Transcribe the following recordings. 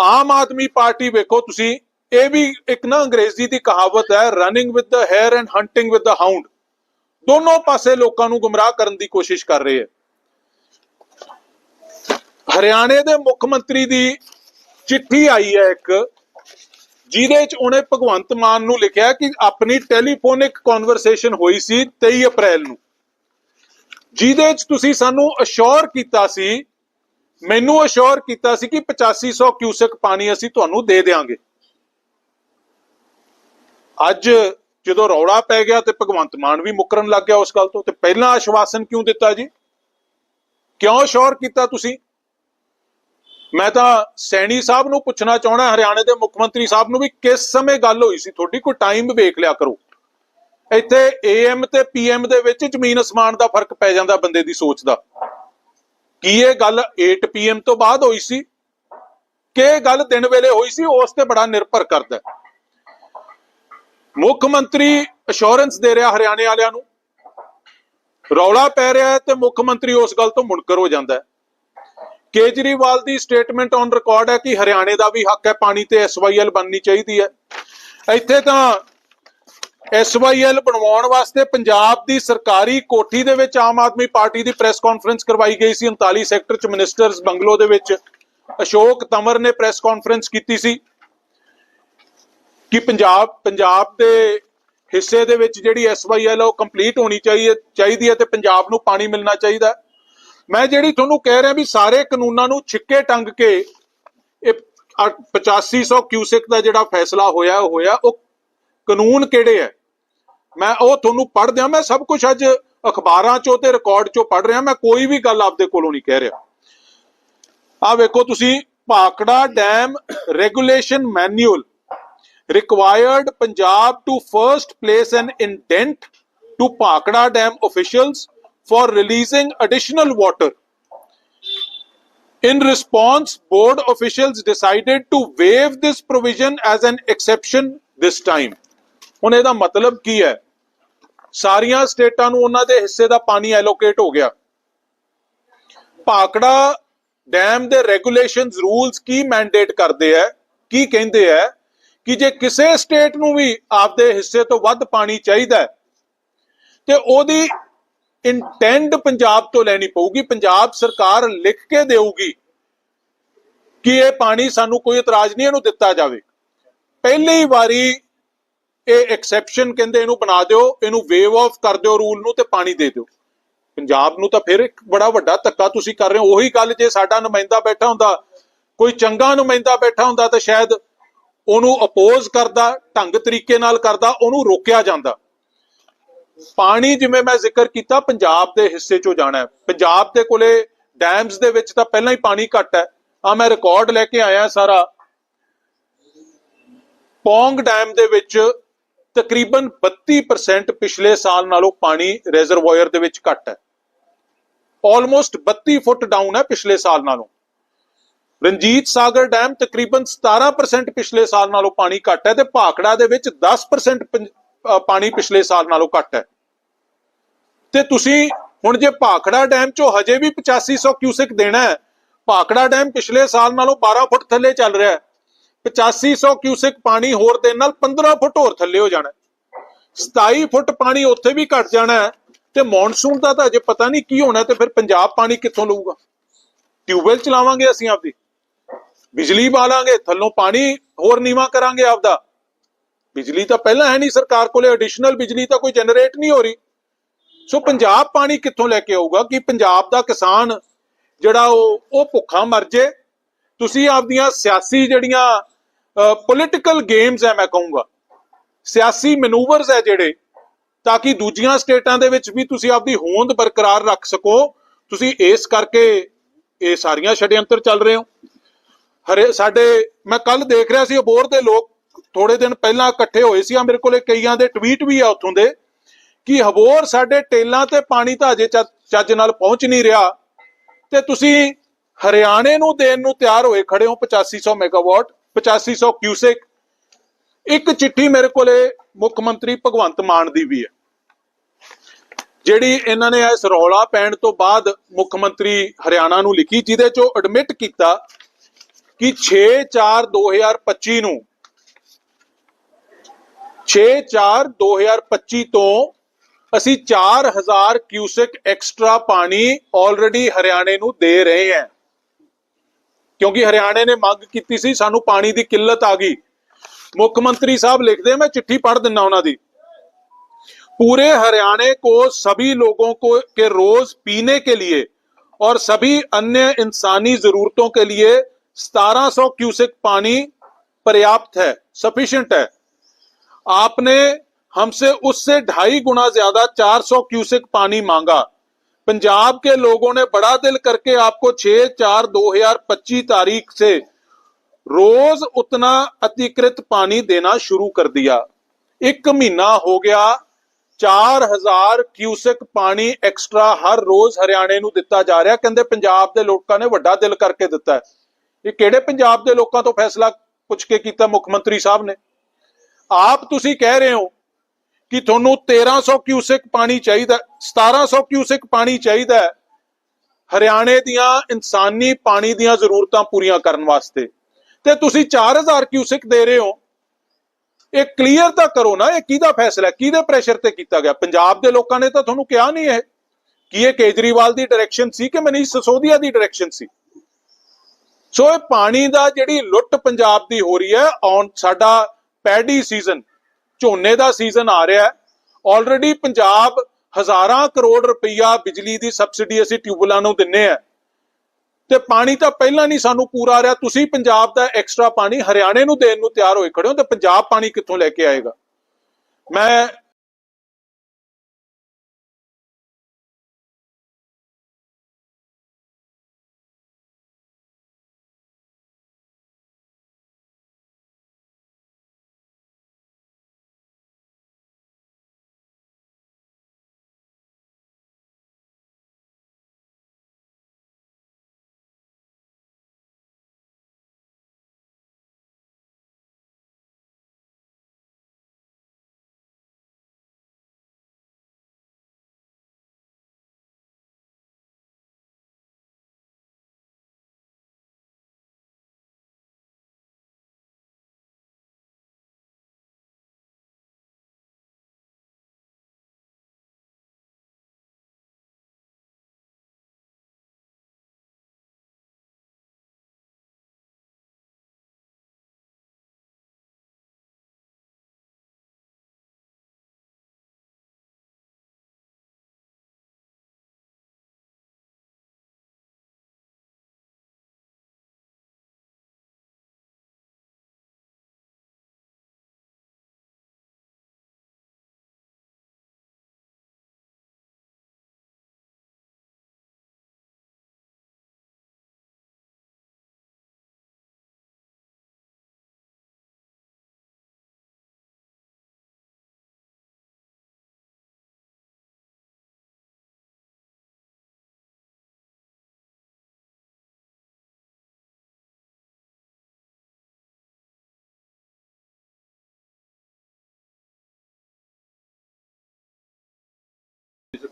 ਆਮ Aadmi party ਵੇਖੋ ਤੁਸੀਂ, ਇਹ ਵੀ ਇੱਕ ਨਾ ਅੰਗਰੇਜ਼ੀ ਦੀ ਕਹਾਵਤ ਹੈ running with the hare and hunting with the hound ਦੋਨੋਂ ਪਾਸੇ ਲੋਕਾਂ ਨੂੰ ਗੁੰਮਰਾਹ ਕਰਨ ਦੀ ਕੋਸ਼ਿਸ਼ ਕਰ ਰਹੇ ਹੈ। ਹਰਿਆਣੇ ਦੇ ਮੁੱਖ ਮੰਤਰੀ ਦੀ ਚਿੱਠੀ ਆਈ ਹੈ ਇੱਕ, ਜਿਹਦੇ ਚ ਉਹਨੇ ਭਗਵੰਤ ਮਾਨ ਨੂੰ ਲਿਖਿਆ ਕਿ ਆਪਣੀ ਟੈਲੀਫੋਨਿਕ ਕਨਵਰਸੇਸ਼ਨ ਹੋਈ ਸੀ 23 ਅਪ੍ਰੈਲ ਨੂੰ। ਜਿਹਦੇ ਚ ਤੁਸੀਂ ਸਾਨੂੰ ਅਸ਼ੋਰ ਕੀਤਾ ਸੀ ਮੈਨੂੰ ਅਸ਼ੋਰ ਕੀਤਾ ਸੀ ਕਿ 8500 ਕਿਊਸਕ ਪਾਣੀ ਅਸੀਂ ਤੁਹਾਨੂੰ ਦੇ ਦੇਵਾਂਗੇ ਅੱਜ ਜਦੋਂ ਰੌਲਾ ਪੈ ਗਿਆ ਤੇ ਭਗਵੰਤ ਮਾਨ ਵੀ ਮੁਕਰਨ ਲੱਗ ਗਿਆ ਉਸ ਗੱਲ ਤੋਂ, ਤੇ ਪਹਿਲਾਂ ਆਸ਼ਵਾਸਨ ਕਿਉਂ ਦਿੱਤਾ ਜੀ? ਕਿਉਂ ਅਸ਼ੋਰ ਕੀਤਾ ਤੁਸੀਂ? ਮੈਂ ਤਾਂ ਸੈਣੀ ਸਾਹਿਬ ਨੂੰ ਪੁੱਛਣਾ ਚਾਹਣਾ ਹਰਿਆਣੇ ਦੇ ਮੁੱਖ ਮੰਤਰੀ ਸਾਹਿਬ ਨੂੰ ਵੀ ਕਿਸ ਸਮੇਂ ਗੱਲ ਹੋਈ ਸੀ? ਤੁਹਾਡੀ ਕੋਈ ਟਾਈਮ ਵੇਖ ਲਿਆ ਕਰੋ। ਇੱਥੇ ਏਐਮ ਤੇ ਪੀਐਮ ਦੇ ਵਿੱਚ ਜ਼ਮੀਨ ਅਸਮਾਨ ਦਾ ਫ਼ਰਕ ਪੈ ਜਾਂਦਾ ਬੰਦੇ ਦੀ ਸੋਚ ਦਾ। ਕੀ ਇਹ ਗੱਲ 8 ਪੀਐਮ ਤੋਂ ਬਾਅਦ ਹੋਈ ਸੀ? ਕਿ ਇਹ ਗੱਲ ਦਿਨ ਵੇਲੇ ਹੋਈ ਸੀ, ਉਸ ਤੇ ਬੜਾ ਨਿਰਭਰ ਕਰਦਾ ਮੁੱਖ ਮੰਤਰੀ ਅਸ਼ੋਰੈਂਸ ਦੇ ਰਿਹਾ ਹਰਿਆਣੇ ਵਾਲਿਆਂ ਨੂੰ। ਰੌਲਾ ਪੈ ਰਿਹਾ ਤੇ ਮੁੱਖ ਮੰਤਰੀ ਉਸ ਗੱਲ ਤੋਂ ਮੁਨਕਰ ਹੋ ਜਾਂਦਾ ਹੈ। ਕੇਜਰੀਵਾਲ ਦੀ ਸਟੇਟਮੈਂਟ ਔਨ ਰਿਕਾਰਡ ਹੈ ਕਿ ਹਰਿਆਣੇ ਦਾ ਵੀ ਹੱਕ ਹੈ, ਪਾਣੀ ਤੇ ਐਸਵਾਈਐਲ ਬਣਨੀ ਚਾਹੀਦੀ ਹੈ। ਇੱਥੇ ਤਾਂ ਐਸਵਾਈਐਲ ਬਣਵਾਉਣ ਵਾਸਤੇ ਪੰਜਾਬ ਦੀ ਸਰਕਾਰੀ ਕੋਠੀ ਦੇ ਵਿੱਚ ਆਮ ਆਦਮੀ ਪਾਰਟੀ ਦੀ ਪ੍ਰੈਸ ਕਾਨਫਰੰਸ ਕਰਵਾਈ ਗਈ ਸੀ। 39 ਸੈਕਟਰ ਚ ਮਿਨਿਸਟਰਸ ਬੰਗਲੋ ਦੇ ਵਿੱਚ ਅਸ਼ੋਕ ਤਮਰ ਨੇ ਪ੍ਰੈਸ ਕਾਨਫਰੰਸ ਕੀਤੀ ਸੀ ਕਿ ਪੰਜਾਬ ਪੰਜਾਬ ਦੇ ਹਿੱਸੇ ਦੇ ਵਿੱਚ ਜਿਹੜੀ ਐਸਵਾਈਐਲ ਉਹ ਕੰਪਲੀਟ ਹੋਣੀ ਚਾਹੀਏ ਚਾਹੀਦੀ ਹੈ ਤੇ ਪੰਜਾਬ ਨੂੰ ਪਾਣੀ ਮਿਲਣਾ ਚਾਹੀਦਾ ਮੈਂ ਜਿਹੜੀ ਤੁਹਾਨੂੰ ਕਹਿ ਰਿਹਾ ਵੀ ਸਾਰੇ ਕਾਨੂੰਨਾਂ ਨੂੰ ਛਿੱਕੇ ਟੰਗ ਕੇ ਇਹ 8500 ਕਿਊਸਿਕ ਦਾ ਜਿਹੜਾ ਫੈਸਲਾ ਹੋਇਆ, ਉਹ ਹੋਇਆ, ਉਹ ਕਾਨੂੰਨ ਕਿਹੜੇ ਹੈ? ਮੈਂ ਉਹ ਤੁਹਾਨੂੰ ਪੜ੍ਹ ਦਿਆਂ ਮੈਂ ਸਭ ਕੁਝ ਅੱਜ ਅਖਬਾਰਾਂ ਚੋਂ ਤੇ ਰਿਕਾਰਡ ਚੋਂ ਪੜ੍ਹ ਰਿਹਾ ਮੈਂ ਕੋਈ ਵੀ ਗੱਲ ਆਪਦੇ ਕੋਲੋਂ ਨਹੀਂ ਕਹਿ ਰਿਹਾ ਆ ਵੇਖੋ ਤੁਸੀਂ Bhakra dam regulation manual required Punjab to first place an indent to Pakda Dam officials for releasing additional water. In response, board officials decided to waive this provision as an exception this time. ਹੁਣ ਇਹਦਾ ਮਤਲਬ ਕੀ ਹੈ? ਸਾਰੀਆਂ ਸਟੇਟਾਂ ਨੂੰ ਉਹਨਾਂ ਦੇ ਹਿੱਸੇ ਦਾ ਪਾਣੀ ਐਲੋਕੇਟ ਹੋ ਗਿਆ। ਭਾਕੜਾ ਡੈਮ ਦੇ ਰੈਗੂਲੇਸ਼ਨਸ ਰੂਲਸ ਕੀ ਮੈਂਡੇਟ ਕਰਦੇ ਆ ਕੀ ਕਹਿੰਦੇ ਆ ਕਿ ਜੇ ਕਿਸੇ ਸਟੇਟ ਨੂੰ ਵੀ ਆਪਦੇ ਹਿੱਸੇ ਤੋਂ ਵੱਧ ਪਾਣੀ ਚਾਹੀਦਾ ਤੇ ਉਹਦੀ ਇੰਟੈਂਡ ਪੰਜਾਬ ਤੋਂ ਲੈਣੀ ਪਊਗੀ। ਪੰਜਾਬ ਸਰਕਾਰ ਲਿਖ ਕੇ ਦੇਊਗੀ ਕਿ ਇਹ ਪਾਣੀ ਸਾਨੂੰ ਕੋਈ ਇਤਰਾਜ਼ ਨਹੀਂ ਇਹਨੂੰ ਦਿੱਤਾ ਜਾਵੇ। ਪਹਿਲੀ ਵਾਰੀ ਇਹ ਐਕਸੈਪਸ਼ਨ ਕਹਿੰਦੇ ਇਹਨੂੰ ਬਣਾ ਦਿਓ, ਇਹਨੂੰ ਵੇਵ ਆਫ ਕਰ ਦਿਓ ਰੂਲ ਨੂੰ ਤੇ ਪਾਣੀ ਦੇ ਦਿਓ। ਪੰਜਾਬ ਨੂੰ ਤਾਂ ਫਿਰ ਇੱਕ ਬੜਾ ਵੱਡਾ ਧੱਕਾ ਤੁਸੀਂ ਕਰ ਰਹੇ ਹੋ। ਉਹੀ ਗੱਲ ਜੇ ਸਾਡਾ ਨੁਮਾਇੰਦਾ ਬੈਠਾ ਹੁੰਦਾ, ਕੋਈ ਚੰਗਾ ਨੁਮਾਇੰਦਾ ਬੈਠਾ ਹੁੰਦਾ ਤਾਂ ਸ਼ਾਇਦ ਉਹਨੂੰ ਅਪੋਜ਼ ਕਰਦਾ, ਢੰਗ ਤਰੀਕੇ ਨਾਲ ਕਰਦਾ, ਉਹਨੂੰ ਰੋਕਿਆ ਜਾਂਦਾ। ਪਾਣੀ ਜਿਵੇਂ ਮੈਂ ਜ਼ਿਕਰ ਕੀਤਾ, ਪੰਜਾਬ ਦੇ ਹਿੱਸੇ ਚੋਂ ਜਾਣਾ ਹੈ। ਪੰਜਾਬ ਦੇ ਕੋਲੇ ਡੈਮਸ ਦੇ ਵਿੱਚ ਤਾਂ ਪਹਿਲਾਂ ਹੀ ਪਾਣੀ ਘੱਟ ਹੈ। ਆ ਮੈਂ ਰਿਕਾਰਡ ਲੈ ਕੇ ਆਇਆ ਸਾਰਾ। ਪੌਂਗ ਡੈਮ ਦੇ ਵਿੱਚ ਤਕਰੀਬਨ 32% ਪਿਛਲੇ ਸਾਲ ਨਾਲੋਂ ਪਾਣੀ ਰਿਜ਼ਰਵਾਇਰ ਦੇ ਵਿੱਚ ਘੱਟ ਹੈ। ਆਲਮੋਸਟ 32 ਫੁੱਟ ਡਾਊਨ ਹੈ ਪਿਛਲੇ ਸਾਲ ਨਾਲੋਂ। ਰਣਜੀਤ ਸਾਗਰ ਡੈਮ ਤਕਰੀਬਨ 17% ਪਿਛਲੇ ਸਾਲ ਨਾਲੋਂ ਪਾਣੀ ਘੱਟ ਹੈ ਤੇ ਭਾਖੜਾ ਦੇ ਵਿੱਚ 10% ਪਾਣੀ ਪਿਛਲੇ ਸਾਲ ਨਾਲੋਂ ਘੱਟ ਹੈ। ਤੇ ਤੁਸੀਂ ਹੁਣ ਜੇ ਭਾਖੜਾ ਡੈਮ ਚੋਂ ਹਜੇ ਵੀ 8500 ਕਿਊਸਿਕ ਦੇਣਾ ਹੈ, ਭਾਖੜਾ ਡੈਮ ਪਿਛਲੇ ਸਾਲ ਨਾਲੋਂ 12 ਫੁੱਟ ਥੱਲੇ ਚੱਲ ਰਿਹਾ ਹੈ। 8500 ਕਿਊਸਿਕ ਪਾਣੀ ਹੋਰ ਦੇਣ ਨਾਲ 15 ਫੁੱਟ ਹੋਰ ਥੱਲੇ ਹੋ ਜਾਣਾ ਹੈ। 27 ਫੁੱਟ ਪਾਣੀ ਉੱਥੇ ਵੀ ਘਟ ਜਾਣਾ ਹੈ ਤੇ ਮੌਨਸੂਨ ਦਾ ਤਾਂ ਅਜੇ ਪਤਾ ਨਹੀਂ ਕੀ ਹੋਣਾ ਤੇ ਫਿਰ ਪੰਜਾਬ ਪਾਣੀ ਕਿੱਥੋਂ ਲਊਗਾ। ਟਿਊਬਵੈਲ ਚਲਾਵਾਂਗੇ ਅਸੀਂ ਆਪਦੀ। ਬਿਜਲੀ ਬਾਲਾਂਗੇ, ਥੱਲੋਂ ਪਾਣੀ ਹੋਰ ਨੀਵਾ ਕਰਾਂਗੇ ਆਪਦਾ। ਬਿਜਲੀ ਤਾਂ ਪਹਿਲਾਂ ਹੈ ਨਹੀਂ ਸਰਕਾਰ ਕੋਲੇ ਐਡੀਸ਼ਨਲ ਬਿਜਲੀ ਤਾਂ ਕੋਈ ਜਨਰੇਟ ਨਹੀਂ ਹੋ ਰਹੀ। ਸੋ ਪੰਜਾਬ ਪਾਣੀ ਕਿੱਥੋਂ ਲੈ ਕੇ ਆਊਗਾ ਕਿ ਪੰਜਾਬ ਦਾ ਕਿਸਾਨ ਜਿਹੜਾ ਉਹ ਉਹ ਭੁੱਖਾ ਮਰ ਜੇ। ਤੁਸੀਂ ਆਪਦੀਆਂ ਸਿਆਸੀ ਜਿਹੜੀਆਂ ਪੋਲਿਟੀਕਲ ਗੇਮਸ ਹੈ ਮੈਂ ਕਹੂੰਗਾ। ਸਿਆਸੀ ਮੈਨੂਵਰਸ ਹੈ ਜਿਹੜੇ, ਤਾਂ ਕਿ ਦੂਜੀਆਂ ਸਟੇਟਾਂ ਦੇ ਵਿੱਚ ਵੀ ਤੁਸੀਂ ਆਪਦੀ ਹੋਂਦ ਬਰਕਰਾਰ ਰੱਖ ਸਕੋ। ਤੁਸੀਂ ਇਸ ਕਰਕੇ ਇਹ ਸਾਰੀਆਂ ਛੜਯੰਤਰ ਚੱਲ ਰਹੇ ਹੋ। ਹਰੇ, ਸਾਡੇ, ਮੈਂ ਕੱਲ ਦੇਖ ਰਿਹਾ ਸੀ ਅਬੋਰ ਦੇ ਲੋਕ ਥੋੜੇ ਦਿਨ ਪਹਿਲਾਂ ਇਕੱਠੇ ਹੋਏ ਸੀ। ਆ ਮੇਰੇ ਕੋਲੇ ਕਈਆਂ ਦੇ ਟਵੀਟ ਵੀ ਆ ਉੱਥੋਂ ਦੇ, ਕਿ ਹਬੋਰ ਸਾਡੇ ਟੇਲਾਂ ਤੇ ਪਾਣੀ ਤਾਂ ਅਜੇ ਚੱਜ ਚੱਜ ਨਾਲ ਪਹੁੰਚ ਨਹੀਂ ਰਿਹਾ। ਤੇ ਤੁਸੀਂ ਹਰਿਆਣੇ ਨੂੰ ਦੇਣ ਨੂੰ ਤਿਆਰ ਹੋਏ ਖੜੇ ਹੋ 8500 ਮੈਗਾਵਾਟ 8500 ਕਿਊਸੈਕ। ਇੱਕ ਚਿੱਠੀ ਮੇਰੇ ਕੋਲੇ ਮੁੱਖ ਮੰਤਰੀ ਭਗਵੰਤ ਮਾਨ ਦੀ ਵੀ ਹੈ। ਜਿਹੜੀ ਇਹਨਾਂ ਨੇ ਇਸ ਰੌਲਾ ਪੈਣ ਤੋਂ ਬਾਅਦ ਮੁੱਖ ਮੰਤਰੀ ਹਰਿਆਣਾ ਨੂੰ ਲਿਖੀ, ਜਿਹਦੇ ਚੋਂ ਐਡਮਿਟ ਕੀਤਾ ਕਿ 6/4/2025 ਨੂੰ 6/4/2025 ਤੋਂ ਅਸੀਂ 4000 ਕਿਊਸਿਕ ਐਕਸਟਰਾ ਪਾਣੀ ਆਲਰੇਡੀ ਹਰਿਆਣੇ ਨੂੰ ਦੇ ਰਹੇ ਹਾਂ। ਕਿਉਂਕਿ ਹਰਿਆਣੇ ਨੇ ਮੰਗ ਕੀਤੀ ਸੀ ਸਾਨੂੰ ਪਾਣੀ ਦੀ ਕਿੱਲਤ ਆ ਗਈ ਮੁੱਖ ਮੰਤਰੀ ਸਾਹਿਬ ਲਿਖਦੇ ਮੈਂ चिट्ठी पढ़ दिना ਉਹਨਾਂ ਦੀ पूरे हरियाणा को सभी लोगों को के रोज पीने के लिए और सभी अन्य इंसानी जरूरतों के लिए 1700 क्यूसेक पानी पर्याप्त है सफिशिएंट है आपने हमसे उससे ढाई गुना ज्यादा 400 क्यूसेक पानी मांगा पंजाब के लोगों ने बड़ा दिल करके आपको 6 चार 2025 तारीख से रोज उतना अतिकृत पानी देना शुरू कर दिया एक महीना हो गया 4000 ਕਿਊਸੈਕ ਪਾਣੀ ਐਕਸਟਰਾ ਹਰ ਰੋਜ਼ ਹਰਿਆਣੇ ਨੂੰ ਦਿੱਤਾ ਜਾ ਰਿਹਾ ਕਹਿੰਦੇ ਪੰਜਾਬ ਦੇ ਲੋਕਾਂ ਨੇ ਵੱਡਾ ਦਿਲ ਕਰਕੇ ਦਿੱਤਾ ਹੈ ਇਹ ਕਿਹੜੇ ਪੰਜਾਬ ਦੇ ਲੋਕਾਂ ਤੋਂ ਫੈਸਲਾ ਪੁੱਛ ਕੇ ਕੀਤਾ ਮੁੱਖ ਮੰਤਰੀ ਸਾਹਿਬ ਨੇ ਆਪ ਤੁਸੀਂ ਕਹਿ ਰਹੇ ਹੋ ਕਿ ਤੁਹਾਨੂੰ 1300 ਕਿਊਸਿਕ ਪਾਣੀ ਚਾਹੀਦਾ ਹੈ, 1700 ਕਿਊਸਿਕ ਪਾਣੀ ਚਾਹੀਦਾ ਹਰਿਆਣੇ ਦੀਆਂ ਇਨਸਾਨੀ ਪਾਣੀ ਦੀਆਂ ਜ਼ਰੂਰਤਾਂ ਪੂਰੀਆਂ ਕਰਨ ਵਾਸਤੇ। ਤੇ ਤੁਸੀਂ 4000 ਕਿਊਸਿਕ ਦੇ ਰਹੇ ਹੋ। ਇਹ ਕਲੀਅਰ ਤਾਂ ਕਰੋ ਨਾ ਇਹ ਕਿਹਦਾ ਫੈਸਲਾ ਕਿਹਦੇ ਪ੍ਰੈਸ਼ਰ ਤੇ ਕੀਤਾ ਗਿਆ? ਪੰਜਾਬ ਦੇ ਲੋਕਾਂ ਨੇ ਤਾਂ ਤੁਹਾਨੂੰ ਕਿਹਾ ਨਹੀਂ ਇਹ ਕਿ ਇਹ ਕੇਜਰੀਵਾਲ ਦੀ ਡਾਇਰੈਕਸ਼ਨ ਸੀ ਕਿ ਮਨੀਸ਼ ਸਸੋਦੀਆ ਦੀ ਡਾਇਰੈਕਸ਼ਨ ਸੀ? ਸੋ ਇਹ ਪਾਣੀ ਦਾ ਜਿਹੜੀ ਲੁੱਟ ਪੰਜਾਬ ਦੀ ਹੋ ਰਹੀ ਹੈ ਔਨ ਸਾਡਾ ਪੈਡੀ ਸੀਜ਼ਨ ਝੋਨੇ ਦਾ ਸੀਜ਼ਨ ਆ ਰਿਹਾ ਹੈ। ਆਲਰੇਡੀ ਪੰਜਾਬ ਹਜ਼ਾਰਾਂ ਕਰੋੜ ਰੁਪਈਆ ਬਿਜਲੀ ਦੀ ਸਬਸਿਡੀ ਅਸੀਂ ਟਿਊਬਲਾਂ ਨੂੰ ਦਿੰਨੇ ਆ। ਤੇ ਪਾਣੀ ਤਾਂ ਪਹਿਲਾਂ ਨਹੀਂ ਸਾਨੂੰ ਪੂਰਾ ਆ ਰਿਹਾ। ਤੁਸੀਂ ਪੰਜਾਬ ਦਾ ਐਕਸਟਰਾ ਪਾਣੀ ਹਰਿਆਣੇ ਨੂੰ ਦੇਣ ਨੂੰ ਤਿਆਰ ਹੋਏ ਖੜੇ ਹੋ ਤੇ ਪੰਜਾਬ ਪਾਣੀ ਕਿੱਥੋਂ ਲੈ ਕੇ ਆਏਗਾ? ਮੈਂ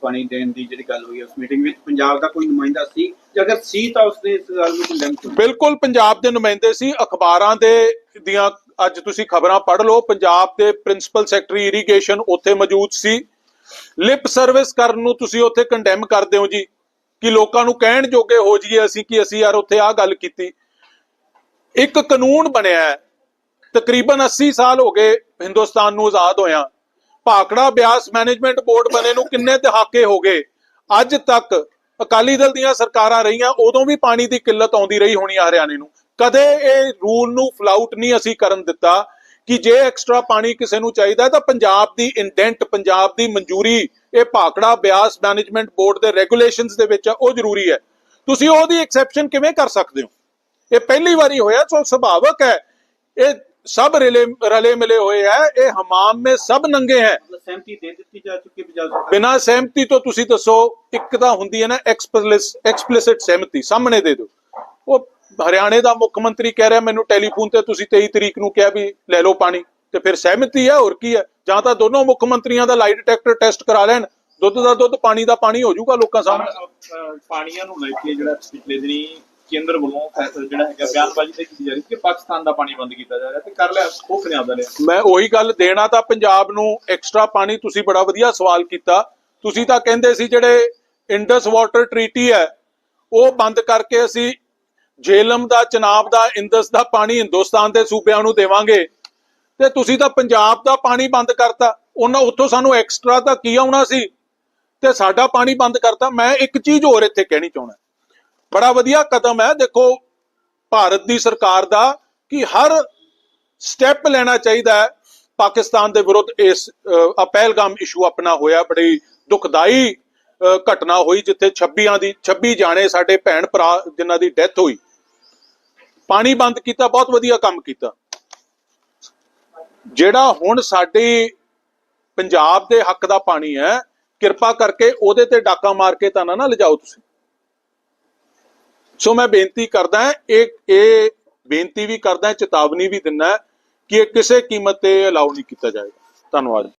ਪਾਣੀ ਦੇਣ ਦੀ ਜਿਹੜੀ ਗੱਲ ਹੋਈ ਉਸ ਮੀਟਿੰਗ ਵਿੱਚ, ਪੰਜਾਬ ਦਾ ਕੋਈ ਨੁਮਾਇੰਦਾ ਸੀ? ਜੇ ਅਗਰ ਸੀ ਤਾਂ ਉਸਨੇ ਇਸ ਗੱਲ ਨੂੰ ਕੰਡੈਮ ਕੀਤਾ। ਬਿਲਕੁਲ ਪੰਜਾਬ ਦੇ ਨੁਮਾਇੰਦੇ ਸੀ। ਅਖਬਾਰਾਂ ਦੇ ਦੀਆਂ ਅੱਜ ਤੁਸੀਂ ਖਬਰਾਂ ਪੜ੍ਹ ਲਓ। ਪੰਜਾਬ ਦੇ ਪ੍ਰਿੰਸੀਪਲ ਸੈਕਟਰੀ ਇਰੀਗੇਸ਼ਨ ਉੱਥੇ ਮੌਜੂਦ ਸੀ। ਲਿਪ ਸਰਵਿਸ ਕਰਨ ਨੂੰ ਤੁਸੀਂ ਉੱਥੇ ਕੰਡੈਮ ਕਰਦੇ ਹੋ ਜੀ। ਕਿ ਲੋਕਾਂ ਨੂੰ ਕਹਿਣ ਜੋਗੇ ਹੋ ਜਾਈਏ ਅਸੀਂ ਕਿ ਅਸੀਂ ਯਾਰ ਉੱਥੇ ਆਹ ਗੱਲ ਕੀਤੀ। ਇੱਕ ਕਾਨੂੰਨ ਬਣਿਆ ਹੈ। ਤਕਰੀਬਨ 80 ਸਾਲ ਹੋ ਗਏ ਹਿੰਦੁਸਤਾਨ ਨੂੰ ਆਜ਼ਾਦ ਹੋਇਆ। ਭਾਖੜਾ ਬਿਆਸ ਮੈਨੇਜਮੈਂਟ ਬੋਰਡ ਬਣੇ ਨੂੰ ਕਿੰਨੇ ਦਹਾਕੇ ਹੋ ਗਏ? ਅੱਜ ਤੱਕ ਅਕਾਲੀ ਦਲ ਦੀਆਂ ਸਰਕਾਰਾਂ ਰਹੀਆਂ, ਉਦੋਂ ਵੀ ਪਾਣੀ ਦੀ ਕਿੱਲਤ ਆਉਂਦੀ ਰਹੀ ਹੋਣੀ ਆ ਹਰਿਆਣੇ ਨੂੰ। ਕਦੇ ਇਹ ਰੂਲ ਨੂੰ ਫਲਾਊਟ ਨਹੀਂ ਅਸੀਂ ਕਰਨ ਦਿੱਤਾ ਕਿ ਜੇ ਐਕਸਟਰਾ ਪਾਣੀ ਕਿਸੇ ਨੂੰ ਚਾਹੀਦਾ, ਤਾਂ ਪੰਜਾਬ ਦੀ ਇੰਡੈਂਟ ਪੰਜਾਬ ਦੀ ਮਨਜ਼ੂਰੀ, ਇਹ ਭਾਖੜਾ ਬਿਆਸ ਮੈਨੇਜਮੈਂਟ ਬੋਰਡ ਦੇ ਰੈਗੂਲੇਸ਼ਨਸ ਦੇ ਵਿੱਚ ਆ, ਉਹ ਜ਼ਰੂਰੀ ਹੈ। ਤੁਸੀਂ ਉਹਦੀ ਐਕਸੈਪਸ਼ਨ ਕਿਵੇਂ ਕਰ ਸਕਦੇ ਹੋ? ਇਹ ਪਹਿਲੀ ਵਾਰੀ ਹੋਇਆ, ਸੋ ਸੁਭਾਵਕ ਹੈ। ਇਹ ਸਭ ਰਲੇ ਰਲੇ ਮਿਲੇ ਹੋਏ ਹੈ ਇਹ ਹਮਾਮ ਮੇ ਸਭ ਨੰਗੇ ਹੈ। ਸਹਿਮਤੀ ਦੇ ਦਿੱਤੀ ਜਾ ਚੁੱਕੀ ਸਰਕਾਰ। ਬਿਨਾਂ ਸਹਿਮਤੀ ਤੋਂ ਤੁਸੀਂ ਦੱਸੋ ਇੱਕ ਤਾਂ ਹੁੰਦੀ ਹੈ ਨਾ ਐਕਸਪਲਿਸਿਟ ਸਹਿਮਤੀ ਸਾਹਮਣੇ ਦੇ ਦਿਓ। ਉਹ ਹਰਿਆਣੇ ਦਾ ਮੁੱਖ ਮੰਤਰੀ ਕਹਿ ਰਿਹਾ ਮੈਨੂੰ ਟੈਲੀਫੋਨ ਤੇ ਤੁਸੀਂ 23 ਤਰੀਕ ਨੂੰ ਕਿਹਾ ਵੀ ਲੈ ਲਓ ਪਾਣੀ ਤੇ ਫਿਰ ਸਹਿਮਤੀ ਹੈ ਹੋਰ ਕੀ ਹੈ? ਜਾਂ ਤਾਂ ਦੋਨੋਂ ਮੁੱਖ ਮੰਤਰੀਆਂ ਦਾ ਲਾਈਟ ਡਿਟੈਕਟਰ ਟੈਸਟ ਕਰਾ ਲੈਣ ਦੁੱਧ ਦਾ ਦੁੱਧ ਪਾਣੀ ਦਾ ਪਾਣੀ ਹੋ ਜਾਊਗਾ ਲੋਕਾਂ ਸਾਹਮਣੇ। ਪਾਣੀਆਂ ਨੂੰ ਲੈ ਕੇ ਜਿਹੜਾ ਪਿਛਲੇ ਦਿਨੀ ਕੇਂਦਰ ਵੱਲੋਂ ਫੈਸਲਾ ਜਿਹੜਾ ਹੈਗਾ ਬਿਆਨਬਾਜ਼ੀ ਤੇ ਕੀਤੀ ਜਾ ਰਹੀ ਕਿ ਪਾਕਿਸਤਾਨ ਦਾ ਪਾਣੀ ਬੰਦ ਕੀਤਾ ਜਾ ਰਿਹਾ ਤੇ ਕਰ ਲਿਆ, ਉਹ ਪੰਜਾਬ ਦਾ ਲਿਆ ਮੈਂ ਉਹੀ ਗੱਲ ਦੇਣਾ ਤਾਂ ਪੰਜਾਬ ਨੂੰ ਐਕਸਟਰਾ ਪਾਣੀ ਤੁਸੀਂ ਬੜਾ ਵਧੀਆ ਸਵਾਲ ਕੀਤਾ। ਤੁਸੀਂ ਤਾਂ ਕਹਿੰਦੇ ਸੀ ਜਿਹੜੇ ਇੰਡਸ ਵਾਟਰ ਟ੍ਰੀਟੀ ਹੈ, ਉਹ ਬੰਦ ਕਰਕੇ ਅਸੀਂ ਜੇਲਮ ਦਾ, ਚਨਾਬ ਦਾ ਇੰਦਸ ਦਾ ਪਾਣੀ ਹਿੰਦੁਸਤਾਨ ਦੇ ਸੂਬਿਆਂ ਨੂੰ ਦੇਵਾਂਗੇ। ਤੇ ਤੁਸੀਂ ਤਾਂ ਪੰਜਾਬ ਦਾ ਪਾਣੀ ਬੰਦ ਕਰਤਾ। ਉਹਨਾਂ ਉੱਥੋਂ ਸਾਨੂੰ ਐਕਸਟਰਾ ਤਾਂ ਕੀ ਆਉਣਾ ਸੀ? ਤੇ ਸਾਡਾ ਪਾਣੀ ਬੰਦ ਕਰਤਾ। ਮੈਂ ਇੱਕ ਚੀਜ਼ ਹੋਰ ਇੱਥੇ ਕਹਿਣੀ ਚਾਹੁੰਦਾ। ਬੜਾ ਵਧੀਆ ਕਦਮ ਹੈ। ਦੇਖੋ ਭਾਰਤ ਦੀ ਸਰਕਾਰ ਦਾ ਕਿ ਹਰ ਸਟੈਪ ਲੈਣਾ ਚਾਹੀਦਾ ਹੈ। ਪਾਕਿਸਤਾਨ ਦੇ ਵਿਰੁੱਧ ਇਸ ਅਹ, ਇਸ਼ੂ ਆਪਣਾ ਹੋਇਆ। ਬੜੀ ਦੁਖਦਾਈ ਘਟਨਾ ਹੋਈ ਜਿੱਥੇ 26ਾਂ ਦੀ 26 ਜਾਣੇ ਸਾਡੇ ਭੈਣ ਭਰਾ ਜਿਨ੍ਹਾਂ ਦੀ ਡੈਥ ਹੋਈ। ਪਾਣੀ ਬੰਦ ਕੀਤਾ ਬਹੁਤ ਵਧੀਆ ਕੰਮ ਕੀਤਾ। ਜਿਹੜਾ ਹੁਣ ਸਾਡੇ ਪੰਜਾਬ ਦੇ ਹੱਕ ਦਾ ਪਾਣੀ ਹੈ ਕਿਰਪਾ ਕਰਕੇ ਉਹਦੇ ਤੇ ਡਾਕਾ ਮਾਰ ਕੇ ਤਾਂ ਨਾ ਲਿਜਾਓ ਤੁਸੀਂ। ਸੋ ਮੈਂ ਬੇਨਤੀ ਕਰਦਾ ਇਹ ਇਹ ਬੇਨਤੀ ਵੀ ਕਰਦਾ ਚੇਤਾਵਨੀ ਵੀ ਦਿੰਦਾ ਕਿ ਇਹ ਕਿਸੇ ਕੀਮਤ ਤੇ ਅਲਾਉ ਨਹੀਂ ਕੀਤਾ ਜਾਏਗਾ। ਧੰਨਵਾਦ।